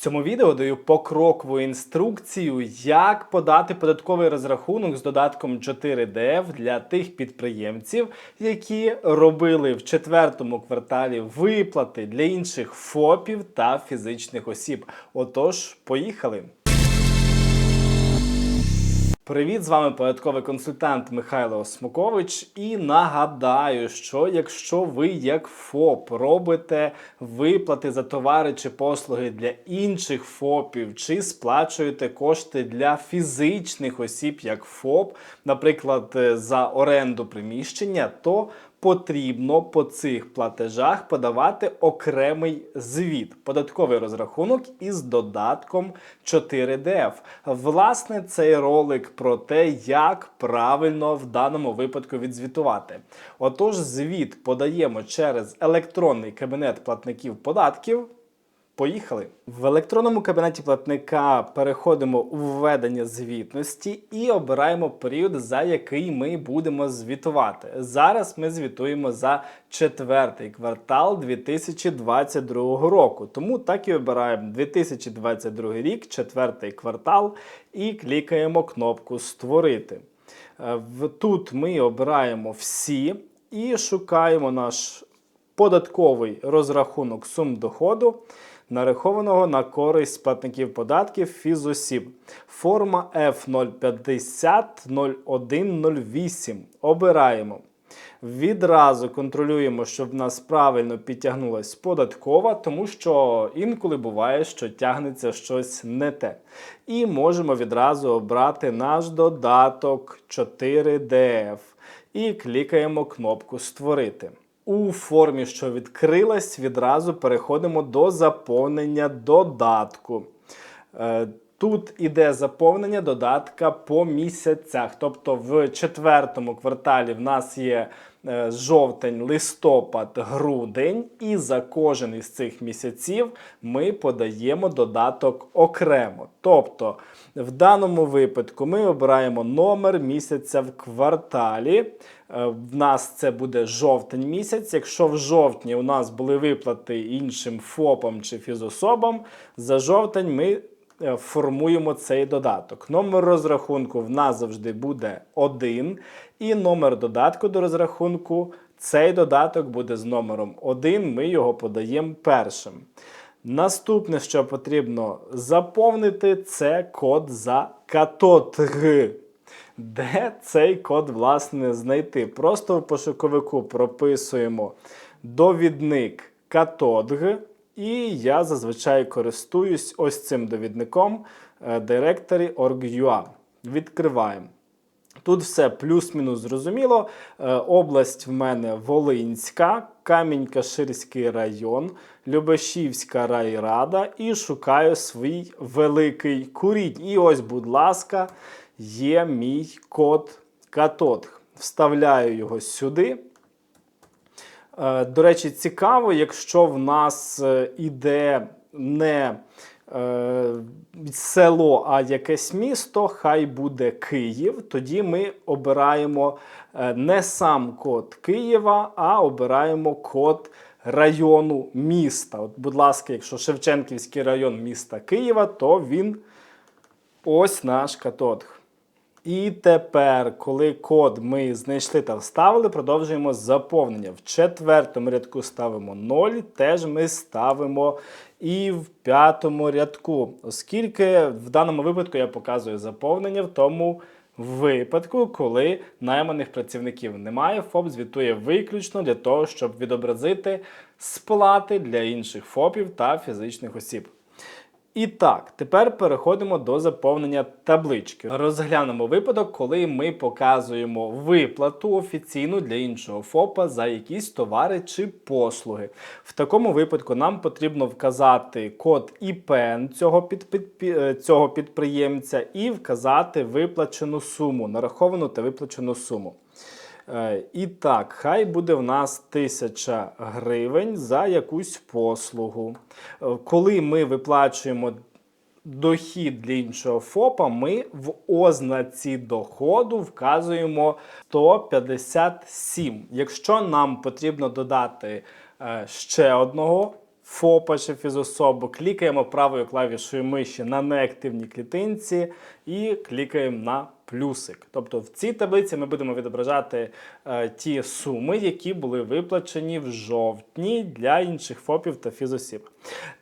Цьому відео даю покрокову інструкцію, як подати податковий розрахунок з додатком 4DF для тих підприємців, які робили в четвертому кварталі виплати для інших ФОПів та фізичних осіб. Отож, поїхали! Привіт, з вами порядковий консультант Михайло Осмукович. І нагадаю, що якщо ви як ФОП робите виплати за товари чи послуги для інших ФОПів, чи сплачуєте кошти для фізичних осіб як ФОП, наприклад, е, за оренду приміщення, то потрібно по цих платежах подавати окремий звіт, податковий розрахунок із додатком 4DF. Власне, цей ролик про те, як правильно в даному випадку відзвітувати. Отож, звіт подаємо через електронний кабінет платників податків. Поїхали. В електронному кабінеті платника переходимо у введення звітності і обираємо період, за який ми будемо звітувати. Зараз ми звітуємо за четвертий квартал 2022 року. Тому так і обираємо 2022 рік, четвертий квартал, і клікаємо кнопку Створити. Е, Тут ми обираємо всі і шукаємо наш податковий розрахунок сум доходу, нарахованого на користь платників податків фізосіб. Форма F0500108. Обираємо. Відразу контролюємо, щоб в нас правильно підтягнулась податкова, тому що інколи буває, що тягнеться щось не те. І можемо відразу обрати наш додаток 4DF і клікаємо кнопку Створити. У формі, що відкрилась, відразу переходимо до заповнення додатку. Тут іде заповнення додатка по місяцях. Тобто в четвертому кварталі в нас є е, жовтень, листопад, грудень, і за кожен із цих місяців ми подаємо додаток окремо. Тобто, в даному випадку ми обираємо номер місяця в кварталі. Е, В нас це буде жовтень місяць. Якщо в жовтні у нас були виплати іншим ФОПам чи фізособам, за жовтень ми формуємо цей додаток. Номер розрахунку в нас завжди буде один, і номер додатку до розрахунку. Цей додаток буде з номером 1, ми його подаємо першим. Наступне, що потрібно заповнити, це код за катотг. Де цей код, власне, знайти? Просто в пошуковику прописуємо довідник катодг, і я зазвичай користуюсь ось цим довідником е, directory.org.ua. Відкриваємо. Тут все плюс-мінус зрозуміло. Е, область в мене Волинська, Камінь-Каширський район, Любешівська райрада і шукаю свій великий курінь. І ось, будь ласка, є мій код катодг. Вставляю його сюди. Е, До речі, цікаво, якщо в нас е, іде не е, село, а якесь місто, хай буде Київ. Тоді ми обираємо не сам код Києва, а обираємо код району міста. От, будь ласка, якщо Шевченківський район міста Києва, то він ось наш катодг. І тепер, коли код ми знайшли та вставили, продовжуємо заповнення. В четвертому рядку ставимо 0, теж ми ставимо і в п'ятому рядку. Оскільки в даному випадку я показую заповнення в тому випадку, коли найманих працівників немає, ФОП звітує виключно для того, щоб відобразити сплати для інших ФОПів та фізичних осіб. І так, тепер переходимо до заповнення таблички. Розглянемо випадок, коли ми показуємо виплату офіційну для іншого ФОПа за якісь товари чи послуги. В такому випадку нам потрібно вказати код ІПН цього, під, під- пі- е, цього підприємця і вказати виплачену суму, нараховану та виплачену суму. Е, І так, хай буде в нас 1000 гривень за якусь послугу. Е, Коли ми виплачуємо дохід для іншого ФОПа, ми в ознаці доходу вказуємо 157. Якщо нам потрібно додати е, ще одного ФОПа чи фізособу, клікаємо правою клавішою миші на неактивній клітинці і клікаємо на плюсик. Тобто в цій таблиці ми будемо відображати е, ті суми, які були виплачені в жовтні для інших ФОПів та фізосіб.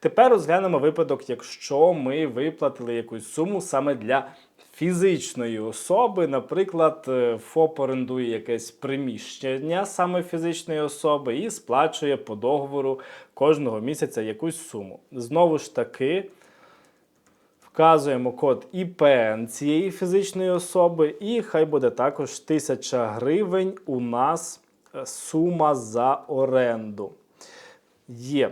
Тепер розглянемо випадок, якщо ми виплатили якусь суму саме для фізичної особи, наприклад, е, ФОП орендує якесь приміщення саме фізичної особи і сплачує по договору кожного місяця якусь суму. Знову ж таки, вказуємо код ІПН цієї фізичної особи, і хай буде також 1000 гривень у нас е, сума за оренду. Є.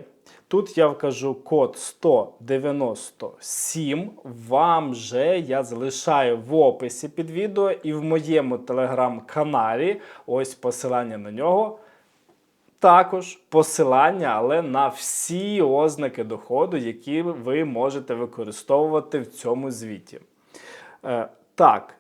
Тут я вкажу код 197. Вам же я залишаю в описі під відео і в моєму телеграм-каналі. Ось посилання на нього. Також посилання, але на всі ознаки доходу, які ви можете використовувати в цьому звіті. Е, так,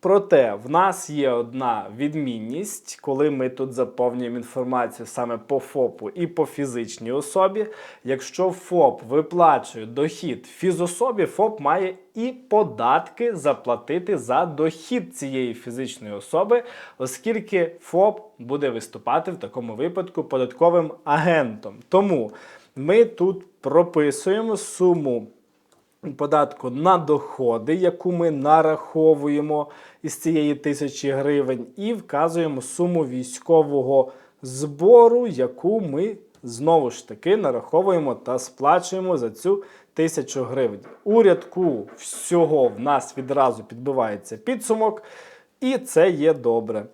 проте в нас є одна відмінність, коли ми тут заповнюємо інформацію саме по ФОПу і по фізичній особі. Якщо ФОП виплачує дохід фізособі, ФОП має і податки заплатити за дохід цієї фізичної особи, оскільки ФОП буде виступати в такому випадку податковим агентом. Тому ми тут прописуємо суму податку на доходи, яку ми нараховуємо із цієї тисячі гривень, і вказуємо суму військового збору, яку ми знову ж таки нараховуємо та сплачуємо за цю тисячу гривень. У рядку всього в нас відразу підбивається підсумок, і це є добре.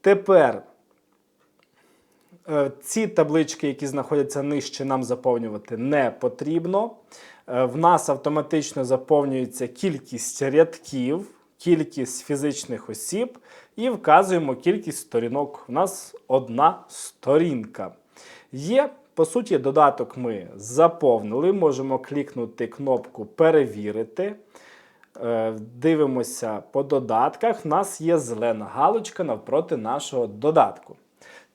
Тепер. Е, Ці таблички, які знаходяться нижче, нам заповнювати не потрібно. Е, В нас автоматично заповнюється кількість рядків, кількість фізичних осіб і вказуємо кількість сторінок. У нас одна сторінка. Є, по суті, додаток ми заповнили. Можемо клікнути кнопку Перевірити. Е, Дивимося по додатках. У нас є зелена галочка навпроти нашого додатку.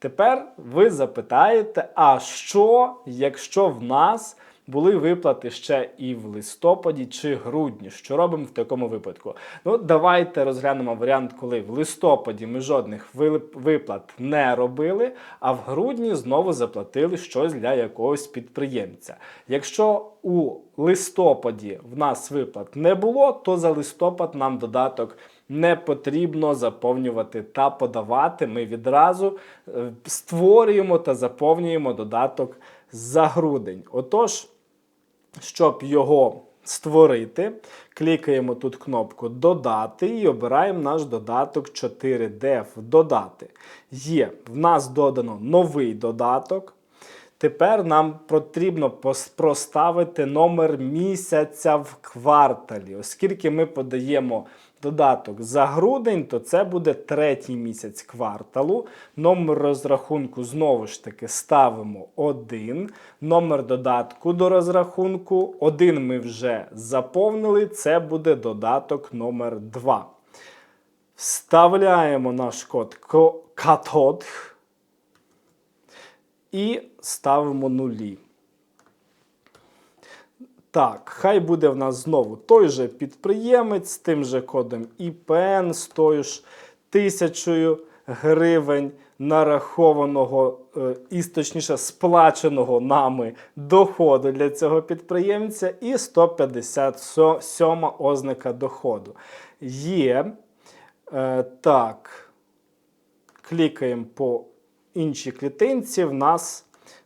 Тепер ви запитаєте, а що, якщо в нас були виплати ще і в листопаді чи грудні? Що робимо в такому випадку? Ну, давайте розглянемо варіант, коли в листопаді ми жодних виплат не робили, а в грудні знову заплатили щось для якогось підприємця. Якщо у листопаді в нас виплат не було, то за листопад нам додаток не потрібно заповнювати та подавати. Ми відразу е, створюємо та заповнюємо додаток за грудень. Отож, щоб його створити, клікаємо тут кнопку Додати і обираємо наш додаток 4DF Додати. Є, в нас додано новий додаток. Тепер нам потрібно проставити номер місяця в кварталі. Оскільки ми подаємо додаток за грудень, то це буде третій місяць кварталу. Номер розрахунку знову ж таки ставимо 1. Номер додатку до розрахунку 1 ми вже заповнили. Це буде додаток номер 2. Вставляємо наш код ко- катод і ставимо нулі. Так, хай буде в нас знову той же підприємець з тим же кодом ІПН, з тою ж тисячою гривень нарахованого е, і точніше сплаченого нами доходу для цього підприємця, і 157 ознака доходу. Є. Е, так, клікаємо по іншій клітинці. В нас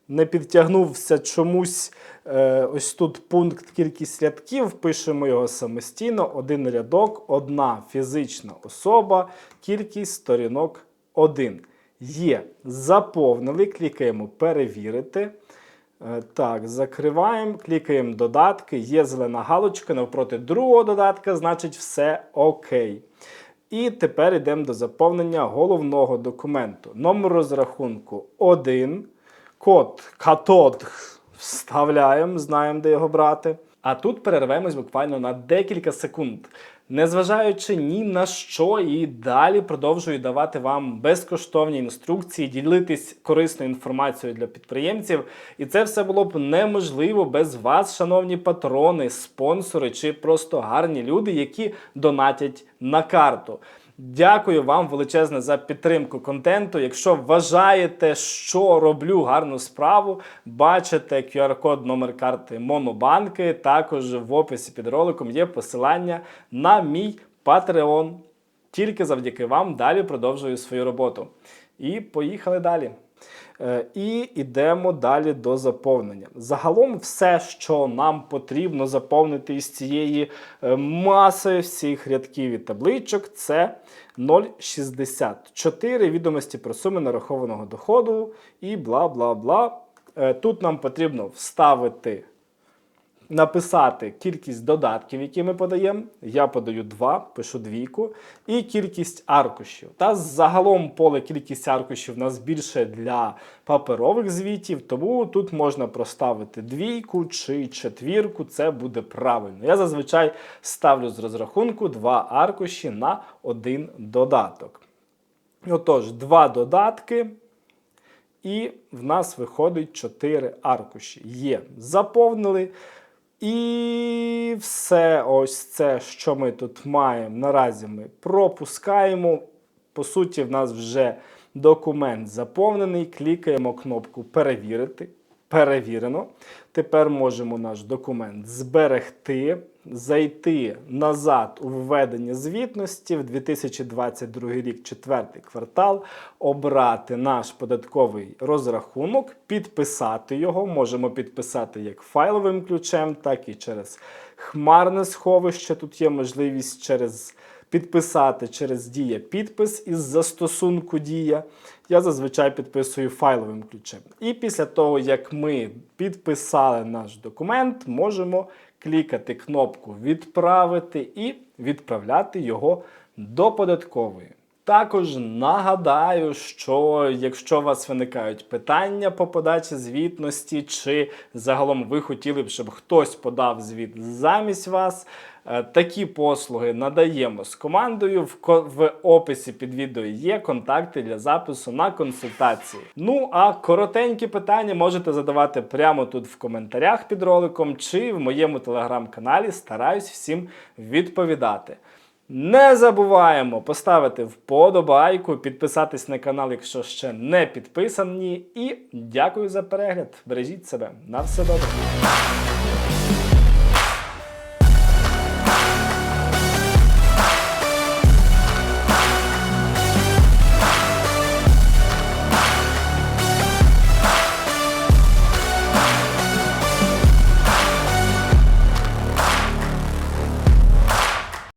не підтягнувся чомусь е, ось тут пункт кількість рядків. Пишемо його самостійно. Один рядок, одна фізична особа, кількість сторінок 1. Є. Заповнили, клікаємо перевірити. Е, Так, закриваємо, клікаємо додатки, є зелена галочка навпроти другого додатка, значить все окей. І тепер йдемо до заповнення головного документу. Номер розрахунку 1, код катод вставляємо, знаємо, де його брати. А тут перервемось буквально на декілька секунд. Незважаючи ні на що, і далі продовжую давати вам безкоштовні інструкції, ділитись корисною інформацією для підприємців. І це все було б неможливо без вас, шановні патрони, спонсори чи просто гарні люди, які донатять на карту. Дякую вам величезне за підтримку контенту. Якщо вважаєте, що роблю гарну справу, бачите QR-код номер карти Монобанки. Також в описі під роликом є посилання на мій Patreon. Тільки завдяки вам далі продовжую свою роботу. І поїхали далі. Е, І йдемо далі до заповнення. Загалом, все, що нам потрібно заповнити із цієї е, маси всіх рядків і табличок, це 0,64 відомості про суми нарахованого доходу і бла бла бла. Е, Тут нам потрібно вставити написати кількість додатків, які ми подаємо. Я подаю 2, пишу двійку, і кількість аркушів. Та загалом поле кількість аркушів у нас більше для паперових звітів, тому тут можна проставити двійку чи четвірку, це буде правильно. Я зазвичай ставлю з розрахунку 2 аркуші на один додаток. Отож, два додатки. І в нас виходить 4 аркуші. Є. Заповнили. І все ось це, що ми тут маємо, наразі ми пропускаємо. По суті, в нас вже документ заповнений. Клікаємо кнопку Перевірити. Перевірено. Тепер можемо наш документ зберегти, зайти назад у введення звітності в 2022 рік, четвертий квартал, обрати наш податковий розрахунок, підписати його. Можемо підписати як файловим ключем, так і через хмарне сховище. Тут є можливість через підписати через дія підпис із застосунку Дія. Я зазвичай підписую файловим ключем. І після того, як ми підписали наш документ, можемо клікати кнопку Відправити і відправляти його до податкової. Також нагадаю, що якщо у вас виникають питання по подачі звітності, чи загалом ви хотіли б, щоб хтось подав звіт замість вас, е, такі послуги надаємо з командою. В описі під відео є контакти для запису на консультації. Ну а коротенькі питання можете задавати прямо тут в коментарях під роликом чи в моєму телеграм-каналі. Стараюсь всім відповідати. Не забуваємо поставити вподобайку, підписатись на канал, якщо ще не підписані. І дякую за перегляд. Бережіть себе. На все добре.